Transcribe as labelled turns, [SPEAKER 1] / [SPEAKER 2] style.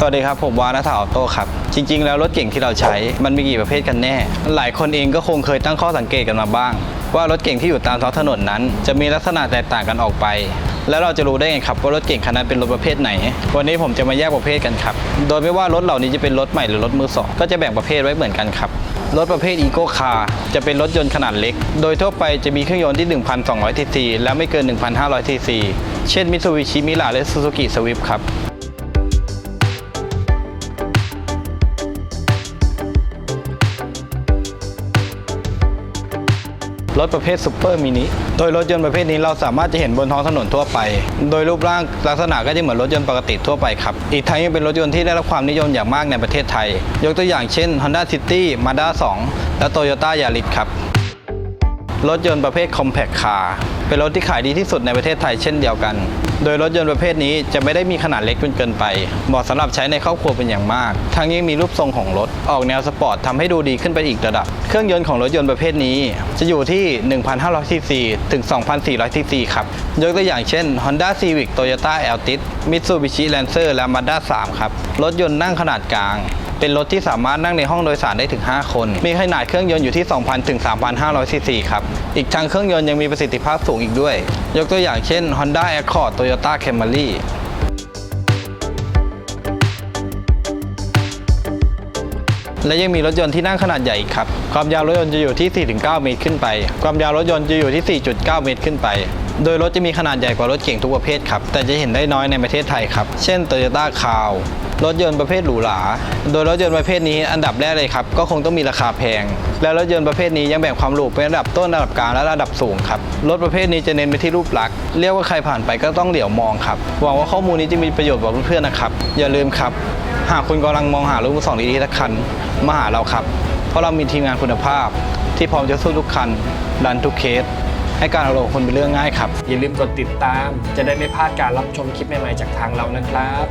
[SPEAKER 1] สวัสดีครับ ผมวานัทออโต้ครับ จริง ๆ แล้วรถเก่งที่เราใช้มันมีกี่ประเภทกันแน่ หลายคนเองก็คงเคยตั้งข้อสังเกตกันมาบ้าง ว่ารถเก่งที่อยู่ตามท้องถนนนั้น จะมีลักษณะแตกต่างกันออกไป แล้วเราจะรู้ได้ไงครับว่ารถเก่งคันนั้นเป็นรถประเภทไหน วันนี้ผมจะมาแยกประเภทกันครับ โดยไม่ว่ารถเหล่านี้จะเป็นรถใหม่หรือรถมือสองก็จะแบ่งประเภทไว้เหมือนกันครับรถประเภทอีโก้คาร์จะเป็นรถยนต์ขนาดเล็ก โดยทั่วไปจะมีเครื่องยนต์ที่ 1,200ทีซีและไม่เกิน 1,500ทีซี เช่นมิตซูบิชิมิราและซูซูกิสวิฟครับ รถประเภทซูเปอร์มินิ โดยรถยนต์ประเภทนี้เราสามารถจะเห็นบนท้องถนนทั่วไป โดยรูปร่างลักษณะก็จะเหมือนรถยนต์ปกติทั่วไปครับ อีกทั้งยังเป็นรถยนต์ที่ได้รับความนิยมอย่างมากในประเทศไทย ยกตัวอย่างเช่น Honda City Mazda 2 และ Toyota Yaris ครับ รถยนต์ประเภท Compact Car เป็นรถที่ขายดีที่สุดในประเทศไทยเช่นเดียวกัน โดยรถยนต์ประเภทนี้จะไม่ได้มีขนาดเล็กจนเกินไป เหมาะสำหรับใช้ในครอบครัวเป็นอย่างมาก ทั้งยังมีรูปทรงของรถ ออกแนวสปอร์ตทำให้ดูดีขึ้นไปอีกระดับ เครื่องยนต์ของรถยนต์ประเภทนี้ จะอยู่ที่ 1,500ซีซีถึง 2,400ซีซีครับ ยกตัวอย่างเช่น Honda Civic Toyota Altis Mitsubishi Lancer และ Mazda 3 ครับ รถยนต์นั่งขนาดกลาง เป็นรถที่สามารถนั่งในห้องโดยสารได้ถึง 5 คน มีขนาดเครื่องยนต์อยู่ที่ 2,000 ถึง 3,500 ซีซีครับ อีกทั้งเครื่องยนต์ยังมีประสิทธิภาพสูงอีกด้วย ยกตัวอย่างเช่น Honda Accord Toyota Camry และยังมีรถยนต์ที่นั่งขนาดใหญ่อีกครับ ความยาวรถยนต์จะอยู่ที่ 4-9 เมตรขึ้นไป ความยาวรถยนต์จะอยู่ที่ 4.9 เมตรขึ้นไป โดยรถจะมีขนาดใหญ่กว่ารถเก่งทุกประเภทครับ แต่จะเห็นได้น้อยในประเทศไทยครับ เช่น Toyota c a r รถยนต์ประเภทหรูหรา โดยรถยนต์ประเภทนี้อันดับแรกเลยครับ ก็คงต้องมีราคาแพง และรถยนต์ประเภทนี้ยังแบ่งความหรูเป็นระดับต้นระดับกลางและระดับสูงครับรถประเภทนี้จะเน้นไปที่รูปลักษณ์เรียกว่าใครผ่านไปก็ต้องเหลียวมองครับหวังว่าข้อมูลนี้จะมีประโยชน์กับเพื่อนๆนะครับ อย่าลืมครับ หากคุณกำลังมองหารถมือสองดีๆสักคันมาหาเราครับ เพราะเรามีทีมงานคุณภาพ ที่พร้อมจะสู้ทุกคันดันทุกเคสให้การเอารมณ์คุณเป็นเรื่องง่ายครับ
[SPEAKER 2] อย่าลืมกดติดตาม จะได้ไม่พลาดการรับชมคลิปใหม่ๆจากทางเรานะครับ